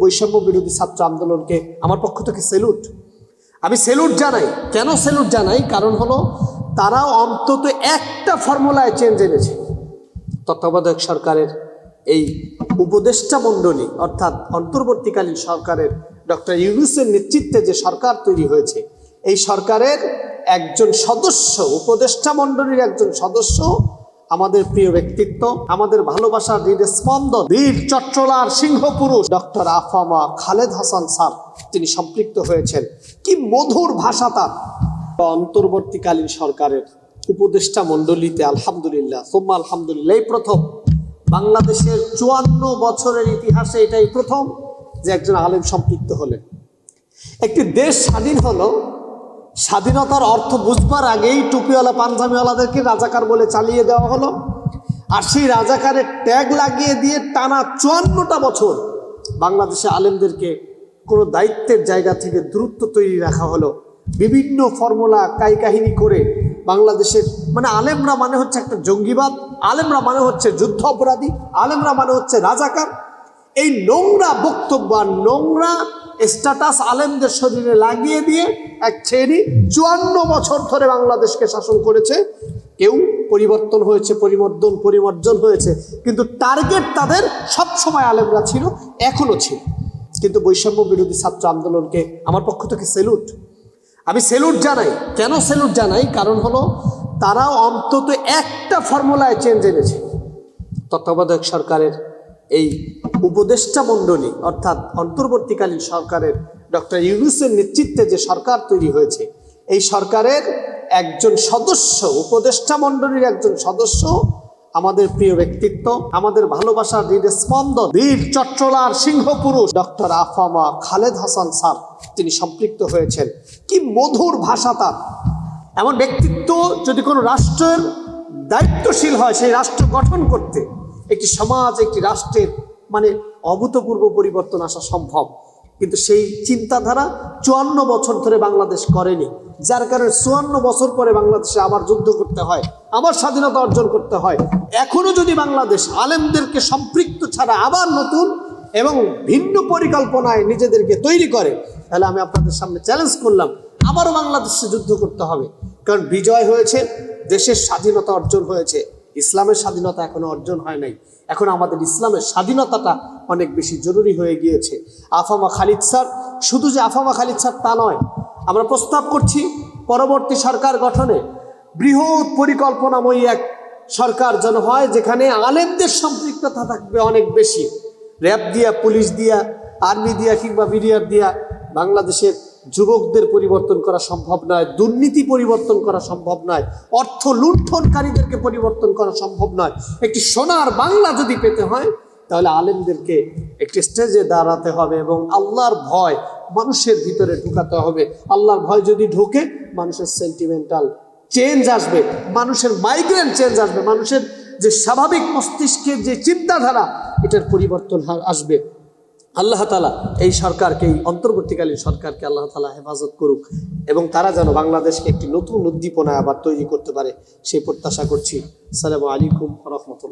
বৈষম্য বিরোধী ছাত্র আন্দোলনকে আমার পক্ষ থেকে সেলুট আমি সেলুট জানাই। কেন সেলুট জানাই? কারণ হলো তারা অন্তত একটা ফর্মুলায় চেঞ্জ এনেছে। তত্ত্বাবধায়ক সরকারের এই উপদেষ্টা মণ্ডলী, অর্থাৎ অন্তর্বর্তীকালীন সরকারের ডক্টর ইউনুসের নেতৃত্বে যে সরকার তৈরি হয়েছে, এই সরকারের একজন সদস্য, উপদেষ্টা মণ্ডলীর একজন সদস্য আমাদের প্রিয় ব্যক্তিত্ব, আমাদের ভালোবাসার হৃদয় স্পন্দন, বীর, চট্টলার সিংহ পুরুষ ডক্টর আফামা খালেদ হাসান স্যার, তিনি সম্পৃক্ত হয়েছেন। কি মধুর ভাষা তার। অন্তর্বর্তীকালীন সরকারের উপদেষ্টা মণ্ডলীতে আলহামদুলিল্লাহ, সোম্মা আলহামদুলিল্লাহ, এই প্রথম। বাংলাদেশের চুয়ান্ন বছরের ইতিহাসে এটাই প্রথম যে একজন আলেম সম্পৃক্ত হলেন। একটি দেশ স্বাধীন হলো স্বাধীনতার অর্থ বুঝবার আগেই টুপিওয়ালা, পাঞ্জাবিওয়ালাদেরকে রাজাকার বলে চালিয়ে দেওয়া হলো। আর সেই রাজাকারের ট্যাগ লাগিয়ে দিয়ে টানা চুয়ান্নটা বছর বাংলাদেশে আলেমদেরকে কোনো দায়িত্বের জায়গা থেকে দূরত্ব তৈরি রাখা হলো। বিভিন্ন ফর্মুলা কাহিনী করে বাংলাদেশের মানে আলেমরা মানে হচ্ছে একটা জঙ্গিবাদ, আলেমরা মানে হচ্ছে যুদ্ধ অপরাধী আলেমরা মানে হচ্ছে রাজাকার। এই নোংরা বক্তব্য আর নোংরা স্ট্যাটাস আলেমদের শরীরে লাগিয়ে দিয়ে এক শ্রেণি চুয়ান্ন বছর ধরে বাংলাদেশকে শাসন করেছে। কেউ পরিবর্তন হয়েছে, পরিবর্তন পরিমার্জন হয়েছে। কিন্তু টার্গেট তাদের সব সময় আলেমরা ছিল এখনও ছিল। কিন্তু বৈষম্য বিরোধী ছাত্র আন্দোলনকে আমার পক্ষ থেকে সেলুট আমি সেলুট জানাই। কেন সেলুট জানাই? কারণ হলো তারা অন্তত একটা ফর্মুলায় চেঞ্জ এনেছে। তত্ত্বাবধায়ক সরকারের এই উপদেষ্টা মণ্ডলী, অর্থাৎ অন্তর্বর্তীকালীন সরকারের ডক্টর ইউনুসের নেতৃত্বে যে সরকার তৈরি হয়েছে, এই সরকারের একজন সদস্য, উপদেষ্টা মণ্ডলীর একজন সদস্য আমাদের প্রিয় ব্যক্তিত্ব, আমাদের ভালোবাসার হৃদয় স্পন্দন বীর, চট্টলার সিংহ পুরুষ ডক্টর আফামা খালেদ হাসান স্যার, তিনি সম্পৃক্ত হয়েছেন। কি মধুর ভাষা তার। এমন ব্যক্তিত্ব যদি কোনো রাষ্ট্রের দায়িত্বশীল হয়, সেই রাষ্ট্র গঠন করতে, একটি সমাজ, একটি রাষ্ট্রের মানে অভূতপূর্ব পরিবর্তন আসা সম্ভব। কিন্তু সেই চিন্তাধারা চুয়ান্ন বছর ধরে বাংলাদেশ করেনি। যার কারণে চুয়ান্ন বছর পরে বাংলাদেশে আবার যুদ্ধ করতে হয়, আবার স্বাধীনতা অর্জন করতে হয়। এখনও যদি বাংলাদেশ আলেমদেরকে সম্পৃক্ত ছাড়া আবার নতুন এবং ভিন্ন পরিকল্পনায় নিজেদেরকে তৈরি করে, তাহলে আমি আপনাদের সামনে চ্যালেঞ্জ করলাম, আবারও বাংলাদেশে যুদ্ধ করতে হবে। কারণ বিজয় হয়েছে, দেশের স্বাধীনতা অর্জন হয়েছে। ইসলামের স্বাধীনতা এখনও অর্জন হয় নাই। এখন আমাদের ইসলামের স্বাধীনতাটা অনেক বেশি জরুরি হয়ে গিয়েছে। আফামা খালিদ স্যার, শুধু যে আফামা খালিদ স্যার তা নয়, আমরা প্রস্তাব করছি পরবর্তী সরকার গঠনে বৃহৎ পরিকল্পনাময়ী এক সরকার যেন হয়, যেখানে আলেমদের সম্পৃক্ততা থাকবে অনেক বেশি। র্যাব দিয়া, পুলিশ দিয়া, আর্মি দিয়া কিংবা বিডিআর দিয়া বাংলাদেশের যুবকদের পরিবর্তন করা সম্ভব নয়, দুর্নীতি পরিবর্তন করা সম্ভব নয়, অর্থ লুণ্ঠনকারীদেরকে পরিবর্তন করা সম্ভব নয়। একটি সোনার বাংলা যদি পেতে হয়, তাহলে আলেমদেরকে একটি স্টেজে দাঁড়াতে হবে এবং আল্লাহর ভয় মানুষের ভিতরে ঢুকাতে হবে। আল্লাহর ভয় যদি ঢোকে, মানুষের সেন্টিমেন্টাল চেঞ্জ আসবে, মানুষের মাইগ্রেন চেঞ্জ আসবে, মানুষের যে স্বাভাবিক মস্তিষ্কের যে চিন্তাধারা, এটার পরিবর্তন আসবে। আল্লাহ তালা এই সরকারকে, এই অন্তর্বর্তীকালীন সরকারকে আল্লাহ তালা হেফাজত করুক এবং তারা যেন বাংলাদেশকে একটি নতুন উদ্দীপনা আবার তৈরি করতে পারে, সেই প্রত্যাশা করছি। সালামু আলাইকুম রহমতুল্লাহ।